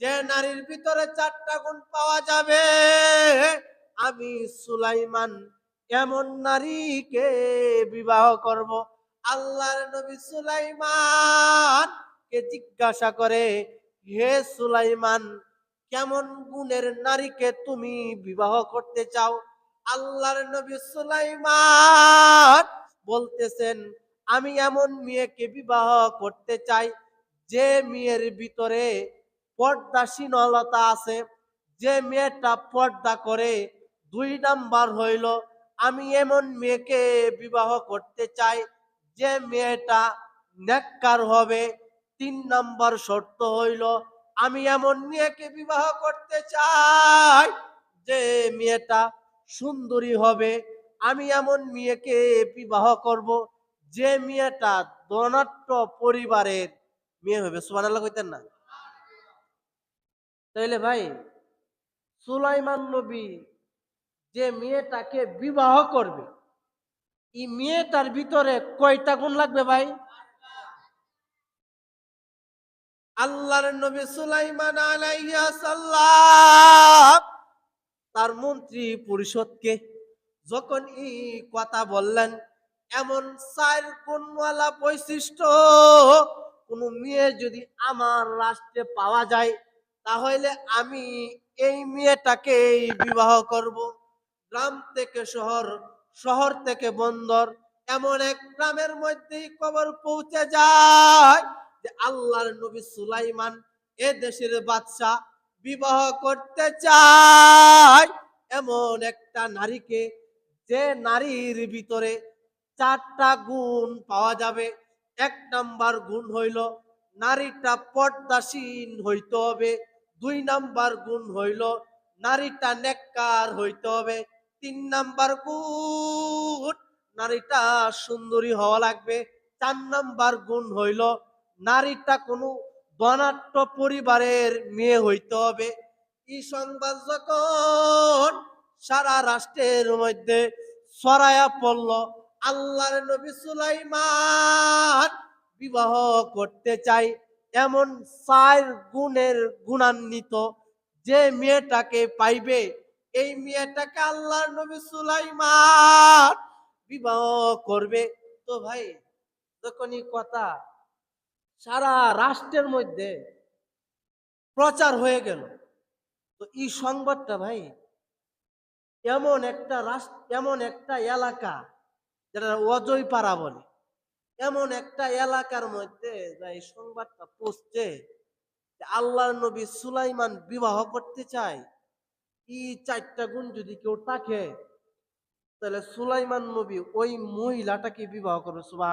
যে নারীর ভিতরে চারটা গুণ পাওয়া যাবে। আমি সুলাইমান, এমন নারীকে বিবাহ করব। আল্লাহর নবী সুলাইমান কে জিজ্ঞাসা করে, হে সুলাইমান, কেমন গুণের নারীকে তুমি বিবাহ করতে চাও? আল্লাহর নবী সুলাইমান বলতেছেন, আমি এমন মেয়েকে বিবাহ করতে চাই যে মেয়ের ভিতরে পর্দাসীনলতা আছে। যে মেয়েটা পর্দা করে দুই নাম্বার হইল, আমি এমন মেয়েকে বিবাহ করতে চাই, যে মেয়েটা নেককার হবে। তিন নাম্বার শর্ত হইল, আমি এমন মেয়েকে বিবাহ করতে চাই, যে মেয়েটা সুন্দরী হবে। আমি এমন মেয়েকে বিবাহ করব, যে মেয়েটা ধনাট্য পরিবারের মেয়ে হবে। সুবহানাল্লাহ কইতেন না? তাইলে ভাই, সুলাইমান নবী যে মেয়েটাকে বিবাহ করবে, এই মেয়েটার ভিতরে কয়টা গুণ লাগবে ভাই? আল্লাহর নবী সুলাইমান তার মন্ত্রী পরিষদকে যখন এই কথা বললেন, এমন চার গুণওয়ালা বৈশিষ্ট্য, কোন মেয়ে যদি আমার রাষ্ট্রে পাওয়া যায় তাহলে আমি এই মেয়েটাকে বিবাহ করব। গ্রাম থেকে শহর শহর থেকে বন্দর, এমন এক গ্রামের মধ্যেই খবর পৌঁছে যায় যে আল্লাহর নবী সুলাইমান এ দেশের বাদশা বিবাহ করতে চায়। এমন একটা নারীকে যে নারীর ভিতরে চারটা গুণ পাওয়া যাবে। এক নাম্বার গুণ হইল, নারীটা পর্দাসীন হইতে হবে। দুই নাম্বার গুণ হইল নারীটা নেককার হইতে হবে। তিন নাম্বার গুণ, নারীটা সুন্দরী হওয়া লাগবে। চার নাম্বার গুণ হইল নারীটা কোনো ধনাট্য পরিবারের মেয়ে হইতে হবে। এই সংবাদ যখন সারা রাষ্ট্রের মধ্যে ছড়ায়া পড়ল, আল্লাহর নবী সুলাইমান বিবাহ করতে চাই। এমন চার গুণের গুণান্বিত যে মেয়েটাকে পাইবে। এই মেয়েটাকে আল্লাহর নবী সুলাইমান বিবাহ করবে। তো ভাই, যখনই কথা সারা রাষ্ট্রের মধ্যে প্রচার হয়ে গেল, তো এই সংবাদটা ভাই, এমন একটা রাষ্ট্র, এমন একটা এলাকা যেটা অজয় পাড়া বলে। এমন একটা এলাকার মধ্যে যা এই সংবাদটা পৌঁছছে আল্লাহর নবী সুলাইমান বিবাহ করতে চায়, এই চারটা গুণ যদি কেউ থাকে তাহলে সুলাইমান নবী ওই মহিলাটাকে বিবাহ করবে সুবাহ